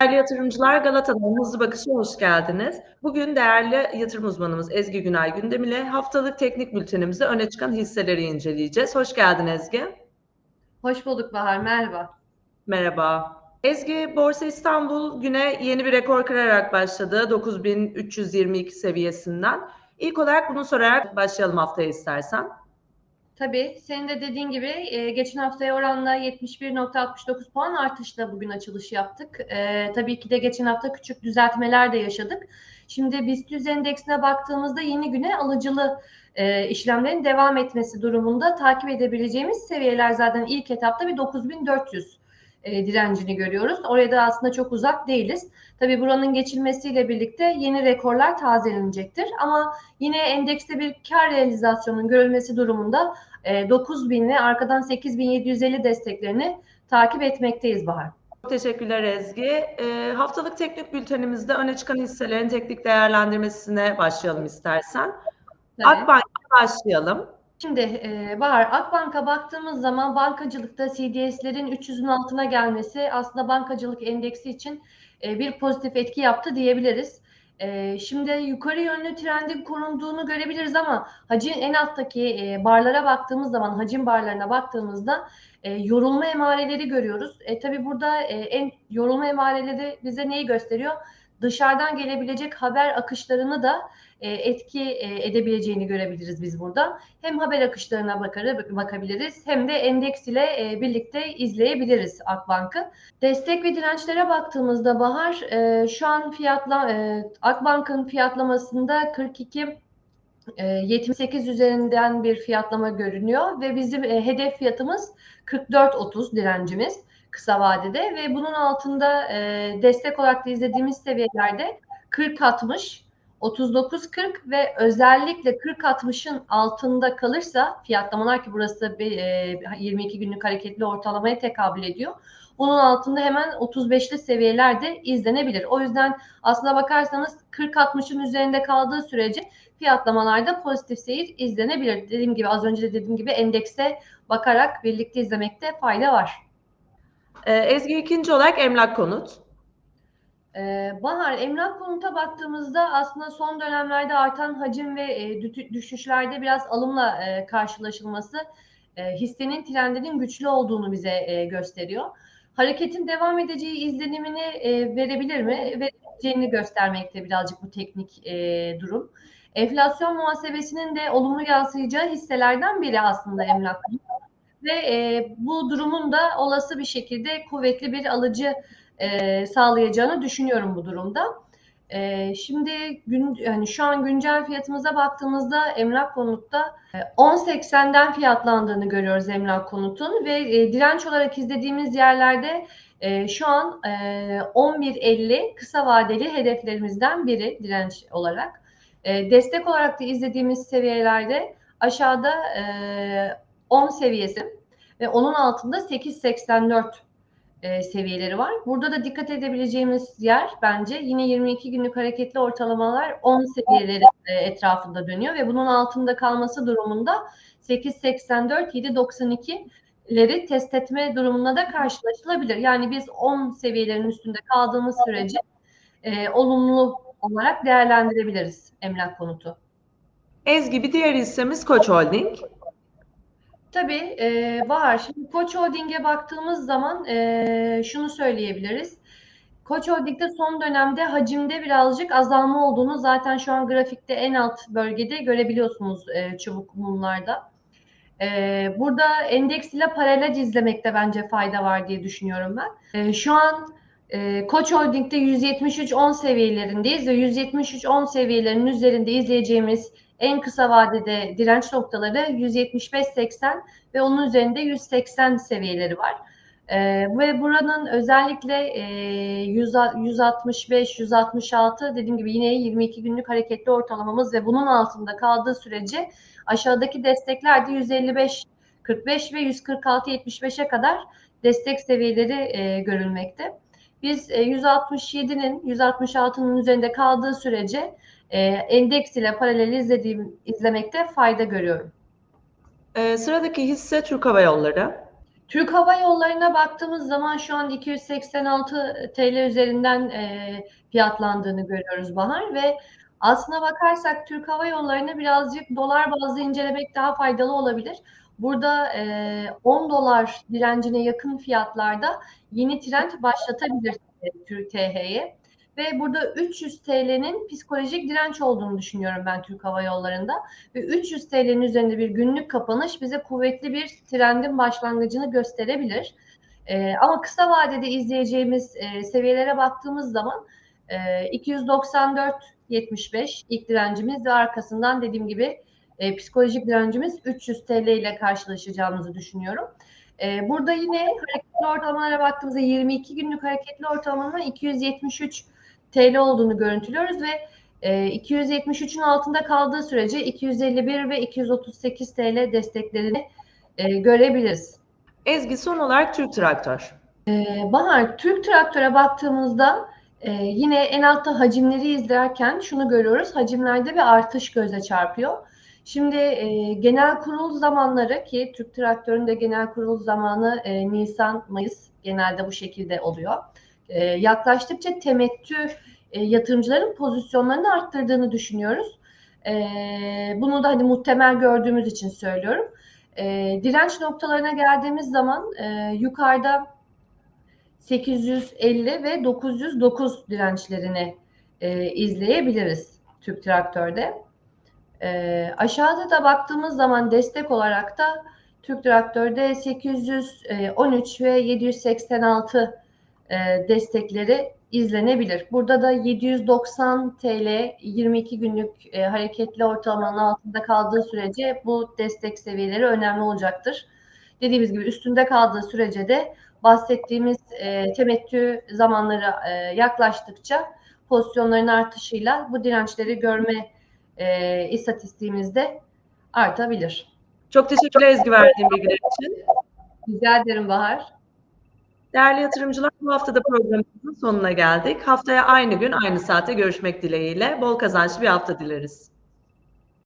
Değerli yatırımcılar Galata'dan Hızlı Bakış'a hoş geldiniz. Bugün değerli yatırım uzmanımız Ezgi Günay gündem ile haftalık teknik bültenimizde öne çıkan hisseleri inceleyeceğiz. Hoş geldin Ezgi. Hoş bulduk Bahar, merhaba. Merhaba. Ezgi, Borsa İstanbul güne yeni bir rekor kırarak başladı 9322 seviyesinden. İlk olarak bunu sorarak başlayalım haftaya istersen. Tabii senin de dediğin gibi e, geçen haftaya oranla 71.69 puan artışla bugün açılış yaptık. E, tabii ki de geçen hafta küçük düzeltmeler de yaşadık. Şimdi BIST 100 endeksine baktığımızda yeni güne alıcılı e, işlemlerin devam etmesi durumunda takip edebileceğimiz seviyeler zaten ilk etapta bir 9400 e, direncini görüyoruz. Oraya da aslında çok uzak değiliz. Tabii buranın geçilmesiyle birlikte yeni rekorlar tazelenecektir. Ama yine endekste bir kar realizasyonunun görülmesi durumunda e, 9000 ve arkadan 8750 desteklerini takip etmekteyiz Bahar. Çok teşekkürler Ezgi. E, haftalık teknik bültenimizde öne çıkan hisselerin teknik değerlendirmesine başlayalım istersen. Tabii. Akbank'a başlayalım. Şimdi e, Bahar, Akbank'a baktığımız zaman bankacılıkta CDS'lerin 300'ün altına gelmesi aslında bankacılık endeksi için e, bir pozitif etki yaptı diyebiliriz. E, şimdi yukarı yönlü trendin korunduğunu görebiliriz ama hacim en alttaki e, barlara baktığımız zaman hacim barlarına baktığımızda e, yorulma emareleri görüyoruz. E, tabii burada e, en yorulma emareleri bize neyi gösteriyor? Dışarıdan gelebilecek haber akışlarını da e, etki e, edebileceğini görebiliriz biz burada. Hem haber akışlarına bakabiliriz hem de endeks ile e, birlikte izleyebiliriz Akbank'ı. Destek ve dirençlere baktığımızda Bahar şu an fiyatla Akbank'ın fiyatlamasında 42 78 üzerinden bir fiyatlama görünüyor ve bizim hedef fiyatımız 44.30 direncimiz kısa vadede ve bunun altında destek olarak da izlediğimiz seviyelerde 40-60 39.40 ve özellikle 40-60'ın altında kalırsa fiyatlamalar ki burası bir, e, 22 günlük hareketli ortalamaya tekabül ediyor. Bunun altında hemen 35'li seviyelerde izlenebilir. O yüzden aslına bakarsanız 40-60'ın üzerinde kaldığı sürece fiyatlamalarda pozitif seyir izlenebilir. Dediğim gibi az önce de dediğim gibi endekse bakarak birlikte izlemekte fayda var. Ee, Ezgi ikinci olarak emlak konut. Ee, Bahar, emlak konuta baktığımızda aslında son dönemlerde artan hacim ve e, düşüşlerde biraz alımla e, karşılaşılması e, hissenin trendinin güçlü olduğunu bize gösteriyor. Hareketin devam edeceği izlenimini verebilir mi? Vereceğini göstermekte birazcık bu teknik durum. Enflasyon muhasebesinin de olumlu yansıyacağı hisselerden biri aslında emlak ve bu durumun da olası bir şekilde kuvvetli bir alıcı e, sağlayacağını düşünüyorum bu durumda. E, şimdi gün, yani şu an güncel fiyatımıza baktığımızda emlak konutta e, 10.80'den fiyatlandığını görüyoruz emlak konutun ve e, direnç olarak izlediğimiz yerlerde e, şu an e, 11.50 kısa vadeli hedeflerimizden biri direnç olarak. E, destek olarak da izlediğimiz seviyelerde aşağıda e, 10 seviyesi ve onun altında 8.84 e, seviyeleri var. Burada da dikkat edebileceğimiz yer bence yine 22 günlük hareketli ortalamalar 10 seviyeleri e, etrafında dönüyor ve bunun altında kalması durumunda 8.84 7.92'leri test etme durumuna da karşılaşılabilir. Yani biz 10 seviyelerin üstünde kaldığımız sürece e, olumlu olarak değerlendirebiliriz emlak konutu. Ezgi bir diğer hissemiz Koç Holding. Tabii e, Bahar, şimdi Koç Holding'e baktığımız zaman e, şunu söyleyebiliriz. Koç Holding'de son dönemde hacimde birazcık azalma olduğunu zaten şu an grafikte en alt bölgede görebiliyorsunuz e, çubuk mumlarda. E, burada endeks ile paralel izlemekte bence fayda var diye düşünüyorum ben. E, şu an e, Koç Holding'de 173.10 seviyelerindeyiz ve 173.10 seviyelerinin üzerinde izleyeceğimiz en kısa vadede direnç noktaları 175-80 ve onun üzerinde 180 seviyeleri var. Ee, ve buranın özellikle e, 165-166 dediğim gibi yine 22 günlük hareketli ortalamamız ve bunun altında kaldığı sürece aşağıdaki destekler de 155 45 ve 146-75'e kadar destek seviyeleri e, görülmekte. Biz e, 167'nin 166'nın üzerinde kaldığı sürece e, endeks ile paralel izlediğim izlemekte fayda görüyorum. E, sıradaki hisse Türk Hava Yolları. Türk Hava Yolları'na baktığımız zaman şu an 286 TL üzerinden e, fiyatlandığını görüyoruz Bahar ve aslına bakarsak Türk Hava Yolları'nı birazcık dolar bazlı incelemek daha faydalı olabilir. Burada e, 10 dolar direncine yakın fiyatlarda yeni trend başlatabilir e, Türk TH'ye. Ve burada 300 TL'nin psikolojik direnç olduğunu düşünüyorum ben Türk Hava Yolları'nda. Ve 300 TL'nin üzerinde bir günlük kapanış bize kuvvetli bir trendin başlangıcını gösterebilir. Ee, ama kısa vadede izleyeceğimiz e, seviyelere baktığımız zaman e, 294.75 ilk direncimiz ve arkasından dediğim gibi e, psikolojik direncimiz 300 TL ile karşılaşacağımızı düşünüyorum. E, burada yine hareketli ortalamalara baktığımızda 22 günlük hareketli ortalamanın 273 TL olduğunu görüntülüyoruz ve e, 273'ün altında kaldığı sürece 251 ve 238 TL desteklerini e, görebiliriz. Ezgi son olarak Türk Traktör. E, Bahar, Türk Traktör'e baktığımızda e, yine en altta hacimleri izlerken şunu görüyoruz. Hacimlerde bir artış göze çarpıyor. Şimdi e, genel kurul zamanları ki Türk Traktör'ün de genel kurul zamanı e, Nisan, Mayıs genelde bu şekilde oluyor. E, yaklaştıkça temettü e, yatırımcıların pozisyonlarını arttırdığını düşünüyoruz. E, bunu da hani muhtemel gördüğümüz için söylüyorum. E, direnç noktalarına geldiğimiz zaman e, yukarıda 850 ve 909 dirençlerini e, izleyebiliriz Türk Traktör'de. E, aşağıda da baktığımız zaman destek olarak da Türk Traktör'de 813 ve 786 e, destekleri izlenebilir. Burada da 790 TL 22 günlük e, hareketli ortalamanın altında kaldığı sürece bu destek seviyeleri önemli olacaktır. Dediğimiz gibi üstünde kaldığı sürece de bahsettiğimiz e, temettü zamanları e, yaklaştıkça pozisyonların artışıyla bu dirençleri görme e, istatistiğimizde artabilir. Çok teşekkürler Ezgi verdiğin bilgiler için. Rica ederim Bahar. Değerli yatırımcılar bu haftada programımızın sonuna geldik. Haftaya aynı gün aynı saate görüşmek dileğiyle bol kazançlı bir hafta dileriz.